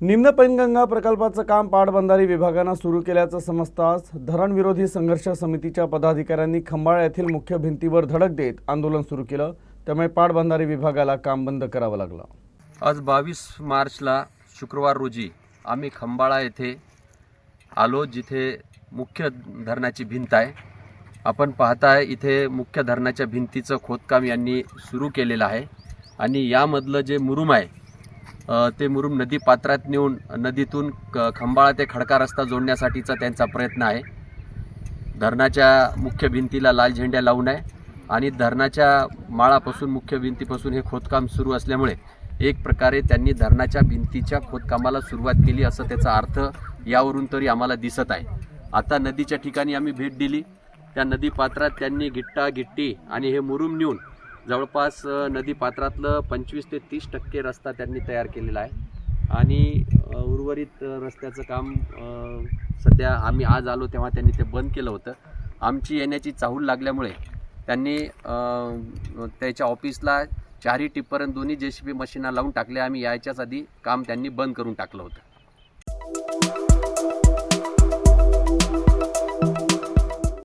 निम्न पैनगंगा प्रकल्पाचं काम पाटबंधारी विभागानं सुरू केल्याचं समजताच धरणविरोधी संघर्ष समितीच्या पदाधिकाऱ्यांनी खंबाळा येथील मुख्य भिंतीवर धडक देत आंदोलन सुरू केलं. त्यामुळे पाटबंधारी विभागाला काम बंद करावं लागलं. आज बावीस मार्चला शुक्रवार रोजी आम्ही खंबाळा येथे आलो जिथे मुख्य धरणाची भिंत आहे. आपण पाहताय इथे मुख्य धरणाच्या भिंतीचं खोदकाम यांनी सुरू केलेलं आहे. आणि यामधलं जे मुरुम आहे ते मुरुम नदी पात्रात नेऊन नदीतून क- खंबाळा ते खडका रस्ता जोडण्यासाठीचा त्यांचा प्रयत्न आहे. धरणाच्या मुख्य भिंतीला लाल झेंड्या लावून आहे आणि धरणाच्या माळापासून मुख्य भिंतीपासून हे खोदकाम सुरू असल्यामुळे एक प्रकारे त्यांनी धरणाच्या भिंतीच्या खोदकामाला सुरुवात केली असं त्याचा अर्थ यावरून तरी आम्हाला दिसत आहे. आता नदीच्या ठिकाणी आम्ही भेट दिली. त्या नदी पात्रात त्यांनी गिट्टा गिट्टी आणि हे मुरुम नेऊन जवळपास नदी पात्रातलं पंचवीस ते तीस टक्के रस्ता त्यांनी तयार केलेला आहे. आणि उर्वरित रस्त्याचं काम सध्या आम्ही आज आलो तेव्हा त्यांनी ते बंद केलं होतं. आमची येण्याची चाहूल लागल्यामुळे त्यांनी त्याच्या ऑफिसला चारही टिप्पर आणि दोन्ही जे सी बी मशीना लावून टाकल्या. आम्ही यायच्याच आधी काम त्यांनी बंद करून टाकलं होतं.